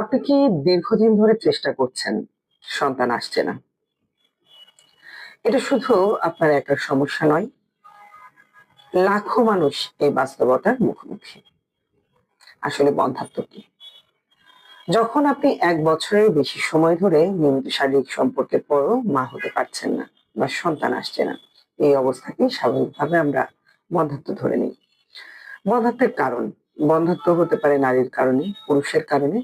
আপনি কি দীর্ঘদিন ধরে চেষ্টা করছেন? সন্তান আসছে না। এটা শুধু আপনার একার সমস্যা নয়, লাখো মানুষ এই বাস্তবতার মুখোমুখি। আসলে বন্ধাত্ম কি? যখন আপনি এক বছরের বেশি সময় ধরে নিয়মিত শারীরিক সম্পর্কের পরও মা হতে পারছেন না বা সন্তান আসছে না, এই অবস্থাকে স্বাভাবিকভাবে আমরা বন্ধাত্ম ধরে নিই। বন্ধাত্বের কারণ বন্ধাত্ব হতে পারে নারীর কারণে, পুরুষের কারণে,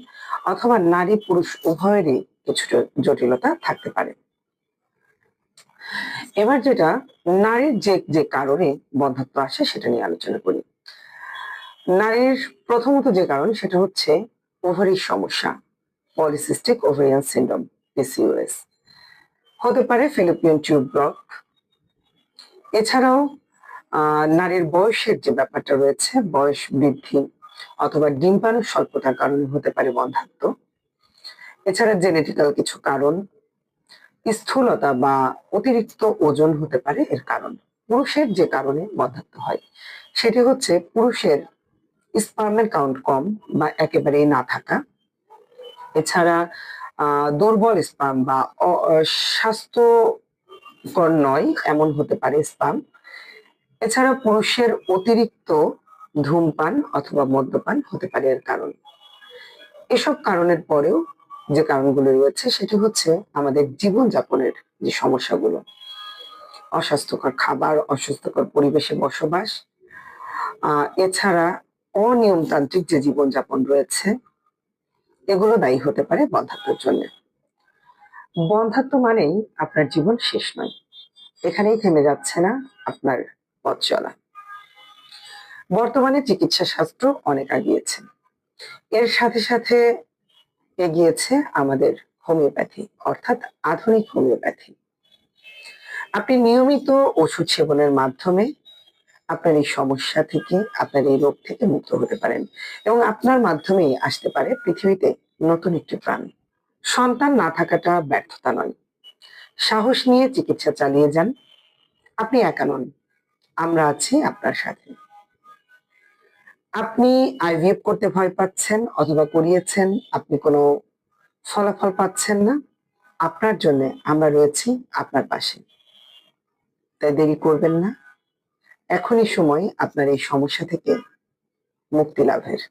অথবা নারী পুরুষ উভয়েরই কিছু জটিলতা থাকতে পারে। এবার যেটা, নারীর যে যে কারণে বন্ধাত্ব আসে সেটা নিয়ে আলোচনা করি। নারীর প্রথমত যে কারণ সেটা হচ্ছে ওভারির সমস্যা, পলিসিস্টিক ওভারিয়ান সিন্ড্রোম পিসিওএস হতে পারে ফিলিপিয়ান টিউব ব্লক। এছাড়াও নারীর বয়সের যে ব্যাপারটা রয়েছে, বয়স বৃদ্ধি অথবা ডিম্বাণু স্বল্পতার কারণে হতে পারে বন্ধাত্ব এছাড়া জেনেটিক্যাল কিছু কারণ, স্থূলতা বা অতিরিক্ত ওজন হতে পারে এর কারণ। পুরুষের যে কারণে বন্ধাত্ব হয়, সেটি হচ্ছে পুরুষের স্পার্মের কাউন্ট কম বা একেবারেই না থাকা। এছাড়া দুর্বল স্পার্ম বা স্বাস্থ্যকর নয়, এমন হতে পারে স্পার্ম এছাড়া পুরুষের অতিরিক্ত ধূমপান অথবা মদ্যপান হতে পারে এর কারণ। এসব কারণের পরেও যে কারণগুলো রয়েছে, সেটি হচ্ছে আমাদের জীবনযাপনের যে সমস্যাগুলো। অস্বাস্থ্যকর খাবার, অস্বাস্থ্যকর পরিবেশে বসবাস এছাড়া অনিয়মতান্ত্রিক যে জীবনযাপন রয়েছে, এগুলো দায়ী হতে পারে বন্ধাত্বের জন্য। বন্ধাত্ব মানেই আপনার জীবন শেষ নয়। এখানেই থেমে যাচ্ছে না আপনার পথ চলা। বর্তমানে চিকিৎসা শাস্ত্র অনেক আগিয়েছে। এর সাথে সাথে এগিয়েছে আমাদের হোমিওপ্যাথি, অর্থাৎ আধুনিক হোমিওপ্যাথি। আপনি নিয়মিত ওষুধ সেবনের মাধ্যমে আপনার এই সমস্যা থেকে, আপনার এই রোগ থেকে মুক্ত হতে পারেন এবং আপনার মাধ্যমেই আসতে পারে পৃথিবীতে নতুন একটি প্রাণ। সন্তান না থাকাটা ব্যর্থতা নয়। সাহস নিয়ে চিকিৎসা চালিয়ে যান। আপনি একা নন। আমরা আছি আপনার সাথে। আপনি আইভিএফ করতে ভয় পাচ্ছেন অথবা করিয়েছেন, আপনি কোনো ফলাফল পাচ্ছেন না, আপনার জন্য আমরা রয়েছি আপনার পাশে। তাই দেরি করবেন না। এখনই সময় আপনার এই সমস্যা থেকে মুক্তি লাভের।